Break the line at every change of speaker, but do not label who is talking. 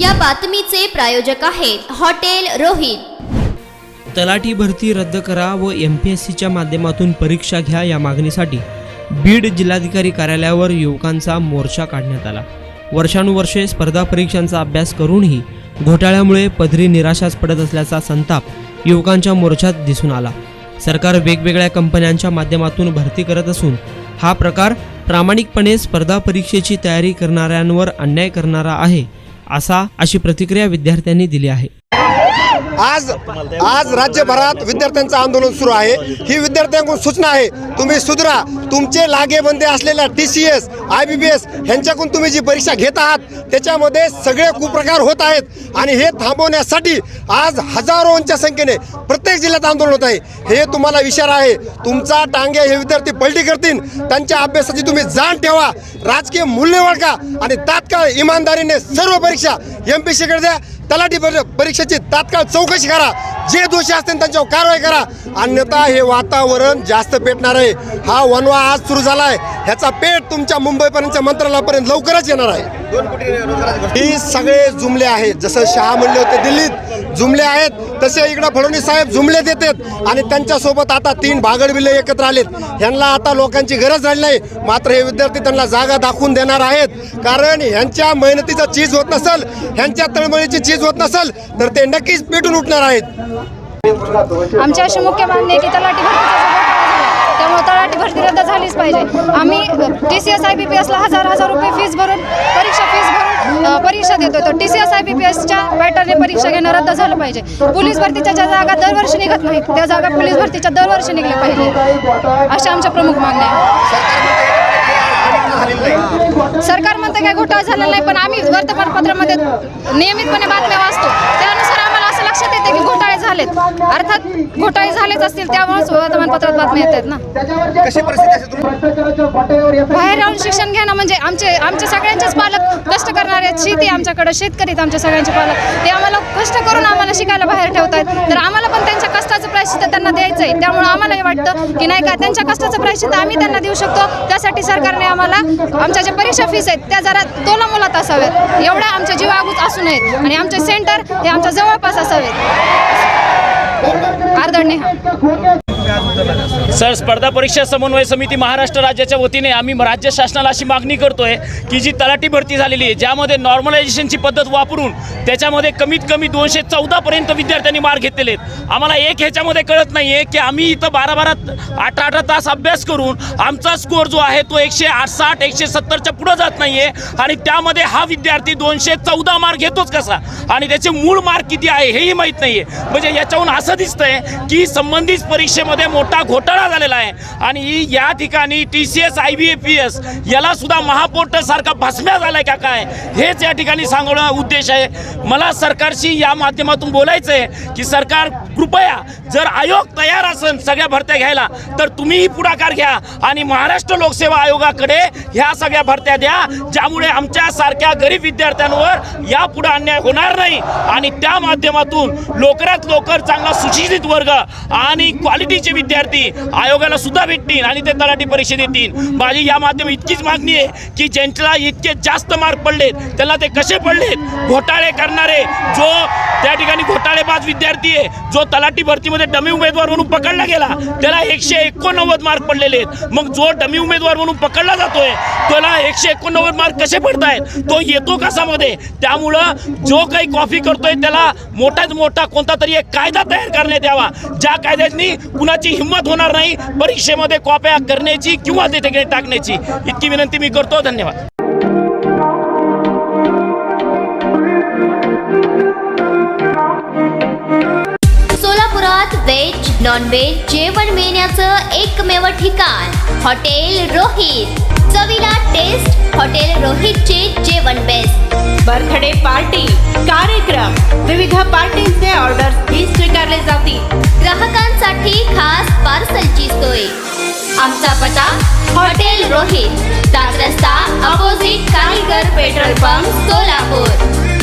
या बातमीचे प्रायोजक आहेत हॉटेल रोहित.
तलाठी भरती रद्द करा व एम पी एस सीच्या माध्यमातून परीक्षा घ्या या मागणीसाठी बीड जिल्हाधिकारी कार्यालयावर युवकांचा मोर्चा काढण्यात आला. वर्षानुवर्षे स्पर्धा परीक्षांचा अभ्यास करूनही घोटाळ्यामुळे पदरी निराशाच पडत असल्याचा संताप युवकांच्या मोर्चात दिसून आला. सरकार वेगवेगळ्या कंपन्यांच्या माध्यमातून भरती करत असून हा प्रकार प्रामाणिकपणे स्पर्धा परीक्षेची तयारी करणाऱ्यांवर अन्याय करणारा आहे असा अशी प्रतिक्रिया विद्यार्थ्यांनी दिली आहे.
आज आज राज्यभरात विद्यार्थ्यांचं आंदोलन सुरू आहे. ही विद्यार्थ्यांकडून सूचना आहे. तुम्ही सुधरा. तुमचे लागेबंदे असलेल्या T C S I B B S ह्यांच्याकडून तुम्ही जी परीक्षा घेत आहात त्याच्यामध्ये सगळे कुप्रकार होत आहेत. आणि हे थांबवण्यासाठी आज हजारोंच्या संख्येने प्रत्येक जिल्ह्यात आंदोलन होत आहे. हे तुम्हाला इशारा आहे. तुमचा टांगे हे विद्यार्थी पलटी करतील. त्यांच्या अभ्यासाची तुम्ही जाण ठेवा. राजकीय मूल्य ओळखा. आणि तात्काळ इमानदारीने सर्व परीक्षा एम पी सीकडे द्या. तलाठी परी- परीक्षेची तात्काळ चौकशी करा. जे दोषी असतील त्यांच्यावर कारवाई करा. अन्यथा हे वातावरण जास्त पेटणार आहे. हा वनवा आज सुरू झाला आहे ह्याचा पेट तुमच्या मुंबईपर्यंतच्या मंत्रालयापर्यंत लवकरच येणार आहे. ही सगळे जुमले आहेत. जसं शहा म्हणले होते दिल्लीत जुमले आहेत. तसे इकडं फडणवीस साहेब जुमले देतात. आणि त्यांच्यासोबत आता तीन भागडबिल्ले एकत्र आलेत. ह्यांना आता लोकांची गरज राहिली नाही. मात्र हे विद्यार्थी त्यांना जागा दाखवून देणार आहेत. कारण ह्यांच्या मेहनतीचा चीज होत नसेल ह्यांच्या तळमळीची चीज होत नसेल तर ते नक्कीच पेटून उठणार आहेत.
आमच्या अशी मुख्य मागणी आहे की तलाठी भरतीचा जो घोटाळा झाला, त्यामुळे तलाठी भरती रद्द झालीच पाहिजे आम्ही T C S I B P एसला हजार हजार रुपये फीस भरून परीक्षा फीस भरून परीक्षा देतो तर T C S I B P एसच्या पॅटर्नने परीक्षा घेणं रद्द झालं पाहिजे. पोलीस भरतीच्या ज्या जागा दरवर्षी निघत नाहीत त्या जागा पोलीस भरतीच्या दरवर्षी निघल्या पाहिजे. अशा आमच्या प्रमुख मागण्या आहेत. सरकार म्हणतं काय घोटाळा झाला नाही पण आम्ही वर्तमानपत्रामध्ये नियमितपणे बातम्या वाचतो. त्यानुसार आम्हाला असं लक्षात येते की घोटाळा झालेत. अर्थात घोटाळे झालेच असतील त्यामुळेच वर्तमानपत्रात बातम्या ना.
कशी परिस्थिती असेल
बाहेर राहून शिक्षण घेणं म्हणजे आमचे आमचे सगळ्यांचेच पालक कष्ट करणारे आहेत. शेती आमच्याकडे शेतकरी आहेत आमचे सगळ्यांचे पालक. ते आम्हाला कष्ट करून आम्हाला शिकायला बाहेर ठेवतात तर आम्हाला पण त्यांच्या कष्टाचं प्रायश्चित्त त्यांना द्यायचं आहे त्यामुळे आम्हाला हे वाटतं की नाही का त्यांच्या कष्टाचं प्रायश्चित्त आम्ही त्यांना देऊ शकतो. त्यासाठी सरकारने आम्हाला आमच्या ज्या परीक्षा फीस आहेत त्या जरा तोलामोलात असाव्यात. एवढ्या आमच्या जीवागूत असू नयेत. आणि आमचे सेंटर हे आमच्या जवळपास असावेत. आर्दडणे हा.
सर स्पर्धा परीक्षा समन्वय समिती महाराष्ट्र राज्याच्या वतीने आम्ही राज्य शासनाला अशी मागणी करतोय की जी तलाठी भरती झालेली आहे ज्यामध्ये नॉर्मलायझेशनची पद्धत वापरून त्याच्यामध्ये कमीत कमी दोनशे चौदापर्यंत विद्यार्थ्यांनी मार्क घेतलेले आहेत. आम्हाला एक ह्याच्यामध्ये कळत नाही आहे की आम्ही इथं बारा बारा अठरा अठरा तास अभ्यास करून आमचा स्कोअर जो आहे तो एकशे आठ साठ एकशे सत्तरच्या पुढं जात नाही आहे आणि त्यामध्ये हा विद्यार्थी दोनशे चौदा मार्क घेतोच कसा? आणि त्याचे मूळ मार्क किती आहे हेही माहीत नाही आहे म्हणजे याच्याहून असं दिसतंय की संबंधित परीक्षेमध्ये मोठा घोटाळा झालेला आहे. आणि या ठिकाणी T C S I B A P S याला सुद्धा महापोर्टसारखा भस्म्या झालाय का काय हेच या ठिकाणी सांगणं उद्देश आहे. मला सरकारशी या माध्यमातून बोलायचं आहे की सरकार कृपया जर आयोग तयार असेल सगळ्या भरत्या घ्यायला तर तुम्हीही पुढाकार घ्या आणि महाराष्ट्र लोकसेवा आयोगाकडे ह्या सगळ्या भरत्या द्या ज्यामुळे आमच्या सारख्या गरीब विद्यार्थ्यांवर यापुढे अन्याय होणार नाही. आणि त्या माध्यमातून लवकरात लवकर चांगला सुशिक्षित वर्ग आणि क्वालिटीचे विद्यार्थी आयोगाला सुद्धा भेटतील आणि ते तलाठी परीक्षा देतील माझी या माध्यम इतकीच मागणी आहे की ज्यांच्याला इतके जास्त मार्क पडलेत त्याला ते कसे पडलेत? घोटाळे करणारे जो त्या ठिकाणी घोटाळेबाज विद्यार्थी आहे जो तलाठी भरतीमध्ये डमी उमेदवार म्हणून पकडला गेला त्याला एकशे एकोणनव्वद मार्क पडलेले आहेत. मग जो डमी उमेदवार म्हणून पकडला जातोय त्याला एकशे एकोणनव्वद मार्क कसे पडतायत? तो येतो कसामध्ये त्यामुळं जो काही कॉफी करतोय त्याला मोठाच मोठा कोणता तरी एक कायदा तयार करण्यात यावा. ज्या कायद्यानी कुणाची हिंमत होणार नाही परीक्षेमध्ये कॉप्या करण्याची किंवा तिथे टाकण्याची. इतकी विनंती मी करतो. धन्यवाद.
सोलापुरात व्हेज नॉन व्हेज जेवण मिळण्याचं एकमेव ठिकाण हॉटेल रोहित. चवीला टेस्ट हॉटेल रोहितचे जेवण बेस्ट
बर्थडे पार्टी कार्यक्रम विविध पार्टींचे ऑर्डर्स ही स्वीकारले जातील.
ग्राहकांसाठी खास पार्सलची सोय. आमचा पता हॉटेल रोहित दास रस्ता opposite Karigar petrol pump Solapur.